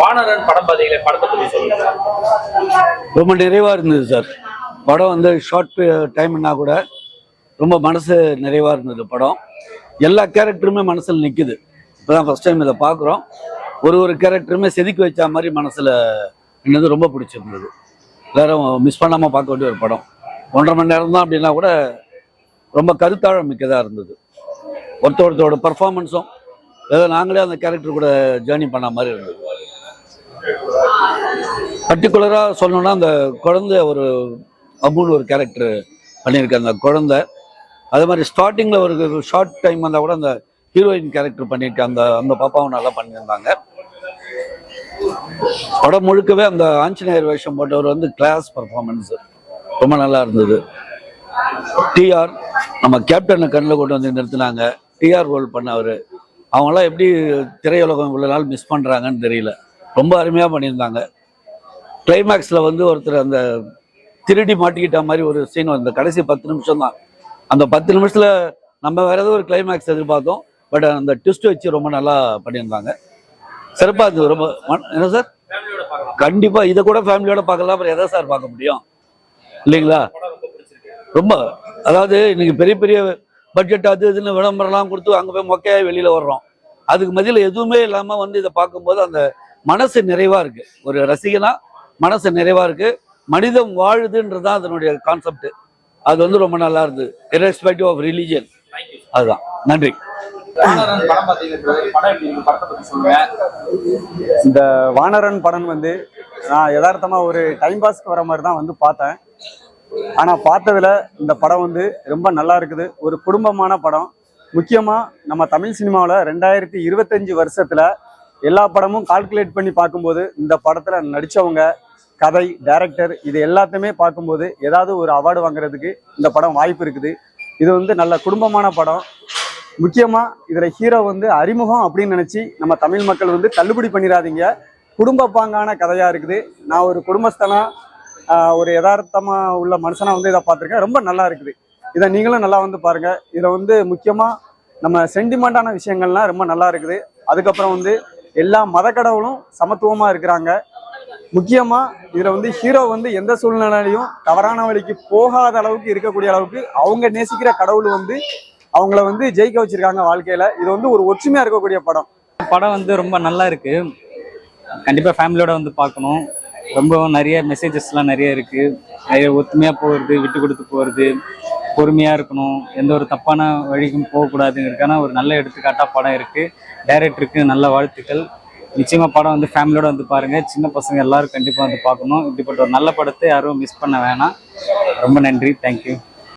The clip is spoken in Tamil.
வானரன் படம் பார்த்தீங்களே படத்தை பத்தி சொல்லுங்க ரொம்ப நிறைவாக இருந்தது சார். படம் வந்து ஷார்ட் டைம்னா uh, கூட ரொம்ப மனசு நிறைவாக இருந்தது படம். எல்லா கேரக்டருமே மனசில் நிற்குது இப்போ தான் ஃபஸ்ட் டைம் இதை பார்க்குறோம் ஒரு ஒரு கேரக்டருமே செதுக்கி வச்ச மாதிரி மனசில் என்னது ரொம்ப பிடிச்சிருந்தது. எல்லாரும் மிஸ் பண்ணாமல் பார்க்க வேண்டிய ஒரு படம். ஒன்றரை மணி நேரம் தான் அப்படின்னா கூட ரொம்ப கருத்தாழம் மிக்கதாக இருந்தது. ஒருத்த ஒருத்தரோட பர்ஃபார்மன்ஸும் ஏதோ நாங்களே அந்த கேரக்டர் கூட ஜேர்னி பண்ண மாதிரி இருந்தது. பர்டிகுலராக சொல்லணும்னா அந்த குழந்தை ஒரு அமுல் ஒரு கேரக்டர் பண்ணியிருக்க. அந்த குழந்தை அதே மாதிரி ஸ்டார்டிங்கில் ஒரு ஷார்ட் டைம் வந்தால் கூட அந்த ஹீரோயின் கேரக்டர் பண்ணியிருக்க. அந்த அந்த பாப்பாவும் நல்லா பண்ணியிருந்தாங்க. படம் முழுக்கவே அந்த ஆஞ்சநேயர் வேஷம் போட்டவர் வந்து கிளாஸ் பர்ஃபார்மன்ஸ் ரொம்ப நல்லா இருந்தது. டிஆர் நம்ம கேப்டனை கண்ணில் கொண்டு வந்து நிறுத்தினாங்க. டிஆர் ரோல் பண்ணவர். அவங்களாம் எப்படி திரையுலகம் இவ்வளோ நாள் மிஸ் பண்ணுறாங்கன்னு தெரியல. ரொம்ப அருமையாக பண்ணியிருந்தாங்க. கிளைமேக்ஸில் வந்து ஒருத்தர் அந்த திருடி மாட்டிக்கிட்ட மாதிரி ஒரு சீன் அந்த கடைசி பத்து நிமிஷம் தான் அந்த பத்து நிமிஷத்தில் நம்ம வேற ஏதோ ஒரு கிளைமேக்ஸ் எதிர்பார்த்தோம். பட் அந்த ட்விஸ்ட் வச்சு ரொம்ப நல்லா பண்ணியிருந்தாங்க. சிறப்பாக இருந்தது. ரொம்ப மன- என்ன சார் கண்டிப்பாக இதை கூட ஃபேமிலியோட பார்க்கலாம். அப்புறம் எதை சார் பார்க்க முடியும்? இல்லைங்களா? ரொம்ப அதாவது இன்னைக்கு பெரிய பெரிய பட்ஜெட் அது இதுன்னு விளம்பரம்லாம் கொடுத்து அங்கே போய் மொக்கையாக வெளியில் வர்றோம். அதுக்கு மதியில் எதுவுமே இல்லாமல் வந்து இதை பார்க்கும்போது அந்த மனசு நிறைவாக இருக்குது ஒரு ரசிகனாக மனசு நிறைவாக இருக்கு. மனிதம் வாழுதுன்றது தான் அதனுடைய கான்செப்ட் அது வந்து ரொம்ப நல்லா இருந்தது. Irrespective ஆஃப் ரிலீஜியன் அதுதான். நன்றி. இந்த வானரன் படம் வந்து நான் யதார்த்தமா ஒரு டைம் பாஸ்க்கு வர மாதிரி தான் வந்து பார்த்தேன். ஆனா பார்த்ததுல இந்த படம் வந்து ரொம்ப நல்லா இருக்குது. ஒரு குடும்பமான படம். முக்கியமா நம்ம தமிழ் சினிமாவில் ரெண்டாயிரத்தி இருபத்தஞ்சு வருஷத்துல எல்லா படமும் கால்குலேட் பண்ணி பார்க்கும்போது இந்த படத்துல நடிச்சவங்க கதை டைரக்டர் இது எல்லாத்தையுமே பார்க்கும்போது ஏதாவது ஒரு அவார்டு வாங்குறதுக்கு இந்த படம் வாய்ப்பு இருக்குது. இது வந்து நல்ல குடும்பமான படம். முக்கியமாக இதில் ஹீரோ வந்து அறிமுகம் அப்படின்னு நினச்சி நம்ம தமிழ் மக்கள் வந்து தள்ளுபடி பண்ணிடாதீங்க. குடும்ப பாங்கான கதையாக இருக்குது. நான் ஒரு குடும்பஸ்தனாக ஒரு யதார்த்தமாக உள்ள மனுஷனாக வந்து இதை பார்த்துருக்கேன். ரொம்ப நல்லா இருக்குது. இதை நீங்களும் நல்லா வந்து பாருங்கள் இதில் வந்து முக்கியமாக நம்ம சென்டிமெண்ட்டான விஷயங்கள்லாம் ரொம்ப நல்லா இருக்குது. அதுக்கப்புறம் வந்து எல்லா மத கடவுளும் சமத்துவமாக இருக்கிறாங்க. முக்கியமாக இதில் வந்து ஹீரோ வந்து எந்த சூழ்நிலையிலையும் தவறான வழிக்கு போகாத அளவுக்கு இருக்கக்கூடிய அளவுக்கு அவங்க நேசிக்கிற கடவுள் வந்து அவங்கள வந்து ஜெயிக்க வச்சிருக்காங்க வாழ்க்கையில். இது வந்து ஒரு ஒற்றுமையாக இருக்கக்கூடிய படம். படம் வந்து ரொம்ப நல்லா இருக்கு. கண்டிப்பாக ஃபேமிலியோட வந்து பார்க்கணும். ரொம்ப நிறைய மெசேஜஸ்லாம் நிறைய இருக்கு. நிறைய ஒற்றுமையாக போகிறது விட்டு கொடுத்து போகிறது பொறுமையாக இருக்கணும். எந்த ஒரு தப்பான வழிக்கும் போகக்கூடாதுங்கிறதுக்கான ஒரு நல்ல எடுத்துக்காட்டாக படம் இருக்குது டைரக்டருக்கு நல்ல வாழ்த்துக்கள். நிச்சயமா படம் வந்து ஃபேமிலியோட வந்து பாருங்க. சின்ன பசங்க எல்லாரும் கண்டிப்பா வந்து பார்க்கணும். இப்படிப்பட்ட ஒரு நல்ல படத்தை யாரும் மிஸ் பண்ண வேணாம். ரொம்ப நன்றி. தேங்க்யூ